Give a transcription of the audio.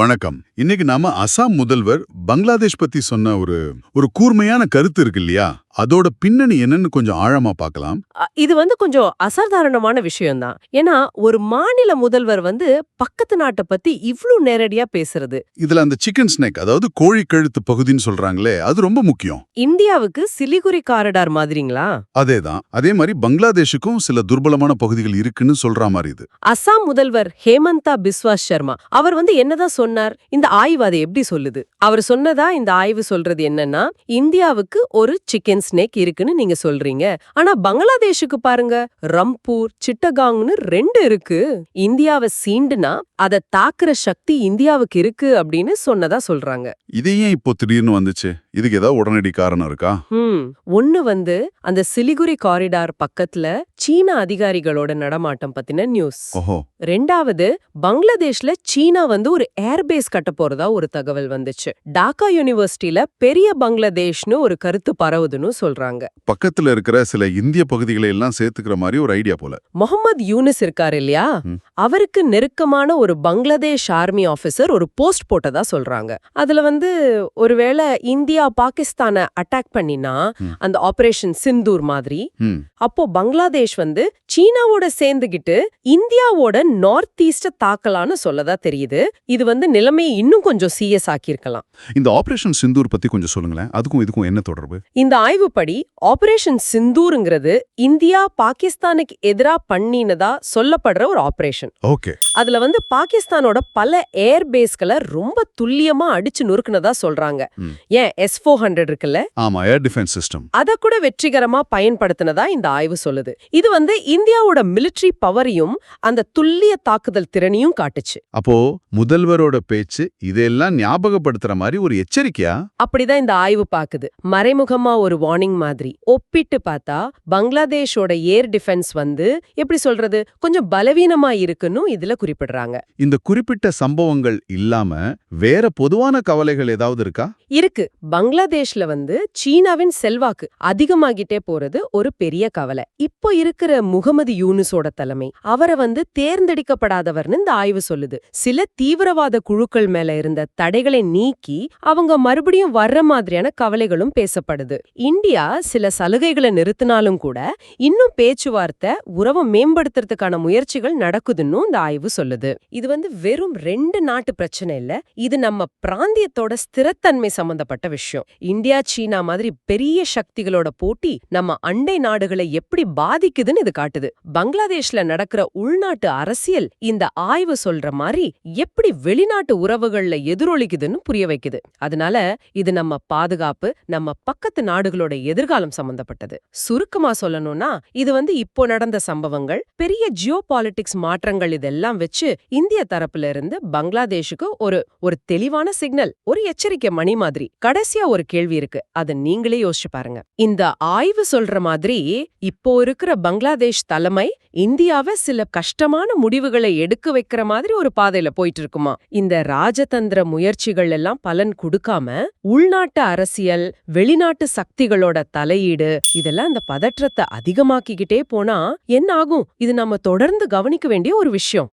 வணக்கம். இன்னைக்கு நாம அசாம் முதல்வர் பங்களாதேஷ் பத்தி சொன்ன ஒரு ஒரு கூர்மையான கருத்து இருக்கு இல்லையா? அதோட பின்னணி என்னன்னு கொஞ்சம் ஆழமா பார்க்கலாம். அ, இது வந்து கொஞ்சம் அசாதாரணமான விஷயம்தான். ஏன்னா ஒரு மாநில முதல்வர் வந்து பக்கத்து நாட்டை பத்தி இவ்ளோ நேரடியா பேசுறது. இதுல அந்த சிக்கன் ஸ்னேக் அதாவது கோழி கழுத்து பகுதின்னு சொல்றாங்களே அது ரொம்ப முக்கியம். இந்தியாவுக்கு சிலிகுரி காரிடார் மாதிரிங்களா? அதேதான். அதே மாதிரி பங்களாதேஷுக்கும் சில துர்பலமான பகுதிகள் இருக்குன்னு சொல்ற மாதிரி இது. அசாம் முதல்வர் ஹேமந்தா பிஸ்வாஸ் சர்மா அவர் வந்து என்னதான் சொன்னார்? இந்த ஆய்வு அதை எப்படி சொல்லுது? அவர் சொன்னதா இந்த ஆய்வு சொல்றது என்னன்னா இந்தியாவுக்கு ஒரு சிக்கன் ஸ்னேக் இருக்குன்னு நீங்க சொல்றீங்க. ஆனா பங்களாதேஷுக்கு பாருங்க ரம்பூர் சிட்டகாங்னு ரெண்டு இருக்கு. இந்தியாவை சீண்டுனா அதை தாக்குற சக்தி இந்தியாவுக்கு இருக்கு அப்படின்னு சொன்னதா சொல்றாங்க. இது ஏன் இப்போ திடீர்னு வந்துச்சு? இதுக்கு ஏதாவது உடனடி காரணம் இருக்கா? ஒன்னு வந்து அந்த சிலிகுரி காரிடார் பக்கத்துல சீன அதிகாரிகளோட நடமாட்டம் பத்தின நியூஸ். ரெண்டாவது பங்களாதேஷ்ல சீனா வந்து ஒரு ஏர்பேஸ் கட்ட போறதா ஒரு தகவல் வந்துச்சு. டாக்கா யூனிவர்சிட்டியில பெரிய பங்களாதேஷ்னு ஒரு கருத்து பரவுதுன்னு சொல்றாங்க. பக்கத்துல இருக்கிற சில இந்திய பகுதிகளை எல்லாம் சேர்த்துக்கிற மாதிரி ஒரு ஐடியா போல. முகமது யூனிஸ் இருக்காரு இல்லையா. அவருக்கு நெருக்கமான ஒரு பங்களாதேஷ் ஆர்மி ஆபீசர் ஒரு போஸ்ட் போட்டதா சொல்றாங்க. அதுல வந்து ஒருவேளை இந்தியா பாகிஸ்தானை அட்டாக் பண்ணினா. அந்த ஆபரேஷன் சிந்தூர் மாதிரி. அப்போ பங்களாதேஷ் வந்து சீனாவோட சேர்ந்துகிட்டு இந்தியாவோட நார்த் ஈஸ்ட தாக்கலான்னு சொல்லதா தெரியுது. இது வந்து நிலைமையை இன்னும் கொஞ்சம் சீரியஸ் ஆக்கியிருக்கலாம். இந்த ஆபரேஷன் சிந்தூர் பத்தி கொஞ்சம் சொல்லுங்களேன். அதுக்கும் இதுக்கும் என்ன தொடர்பு? இந்த ஆய்வுப்படி ஆபரேஷன் சிந்தூருங்கிறது இந்தியா பாகிஸ்தானுக்கு எதிரா பண்ணினதா சொல்லப்படுற ஒரு ஆபரேஷன் ஓகே. அதுல வந்து பாகிஸ்தானோட பல ஏர் பேஸ்களை ரொம்ப துல்லியமா அடிச்சு நொறுக்குனதா சொல்றாங்க. ஏன் எஸ் ஃபோர் ஹண்ட்ரட் இருக்குல்ல? ஆமா ஏர் டிஃபென்ஸ் சிஸ்டம் அத கூட வெற்றிகரமா பயன்படுத்தினதா இந்த ஆய்வு சொல்லுது. இது வந்து இந்தியாவோட மிலிட்டரி பவரையும் அந்த துல்லிய தாக்குதல் திறனையும் காட்டுச்சு. அப்போ முதல்வரோட பேச்சு இதெல்லாம் ஞாபகப்படுத்துற மாதிரி ஒரு எச்சரிக்கையா? அப்படிதான் இந்த ஆய்வு பாக்குது. மறைமுகமா ஒரு வார்னிங் மாதிரி. ஒப்பிட்டு பார்த்தா பங்களாதேஷோட ஏர் டிஃபென்ஸ் வந்து எப்படி சொல்றது கொஞ்சம் பலவீனமா இருக்குன்னு இதுல குறிப்பிடுறாங்க. இந்த குறிப்பிட்ட சம்பவங்கள் இல்லாம வேற பொதுவான கவலைகள் ஏதாவது இருக்கா? இருக்கு. பங்களாதேஷ்ல வந்து சீனாவின் செல்வாக்கு அதிகமாகிட்டே போறது ஒரு பெரிய கவலை. இப்போ இருக்கிற முகமது யூனுஸோட தலைமை அவரை வந்து தேர்ந்தெடுக்கப்படாதவர்னு இந்த ஆய்வு சொல்லுது. சில தீவிரவாத குழுக்கள் மேல இருந்த தடைகளை நீக்கி அவங்க மறுபடியும் வர்ற மாதிரியான கவலைகளும் பேசப்படுது. இந்தியா சில சலுகைகளை நிறுத்தினாலும் கூட இன்னும் பேச்சுவார்த்தை உறவை மேம்படுத்துறதுக்கான முயற்சிகள் நடக்குதுன்னு இந்த ஆய்வு சொல்லுது. இது வந்து வெறும் ரெண்டு நாட்டு பிரச்சனை இல்ல இது நம்ம பிராந்தியத்தோட ஸ்திரத்தன்மை சம்பந்தப்பட்ட விஷயம். இந்தியா சீனா மாதிரி பெரிய சக்திகளோட போட்டி நம்ம அண்டை நாடுகளை எப்படி பாதிக்குதுன்னு இது காட்டுது. பங்களாதேஷ்ல நடக்கிற உள்நாட்டு அரசியல் இந்த ஆய்வு சொல்ற மாதிரி எப்படி வெளிநாட்டு உறவுகள்ல எதிரொலிக்குதுன்னு புரிய வைக்குது. அதனால இது நம்ம பாதுகாப்பு நம்ம பக்கத்து நாடுகளோட எதிர்காலம் சம்பந்தப்பட்டது. சுருக்கமா சொல்லணும்னா இது வந்து இப்போ நடந்த சம்பவங்கள் பெரிய ஜியோ பாலிட்டிக்ஸ் மாற்றங்கள் இதெல்லாம் வச்சு இந்திய தரப்புல இருந்து பங்களாதேஷுக்கு ஒரு ஒரு தெளிவான சிக்னல் ஒரு எச்சரிக்கை மணி மாதிரி. கடைசியா ஒரு கேள்வி இருக்கு. அத நீங்களே யோசிச்சு பாருங்க. இந்த ஆய்வு சொல்ற மாதிரி இப்போ இருக்கிற பங்களாதேஷ் தலைமை இந்தியாவை சில கஷ்டமான முடிவுகளை எடுக்க வைக்கிற மாதிரி ஒரு பாதையில போயிட்டு இருக்குமா இந்த ராஜதந்திர முயற்சிகள் எல்லாம் பலன் கொடுக்காம உள்நாட்டு அரசியல் வெளிநாட்டு சக்திகளோட தலையீடு இதெல்லாம் இந்த பதற்றத்தை அதிகமாக்கிக்கிட்டே போனா என்ன ஆகும்? இது நம்ம தொடர்ந்து கவனிக்க வேண்டிய ஒரு விஷயம்.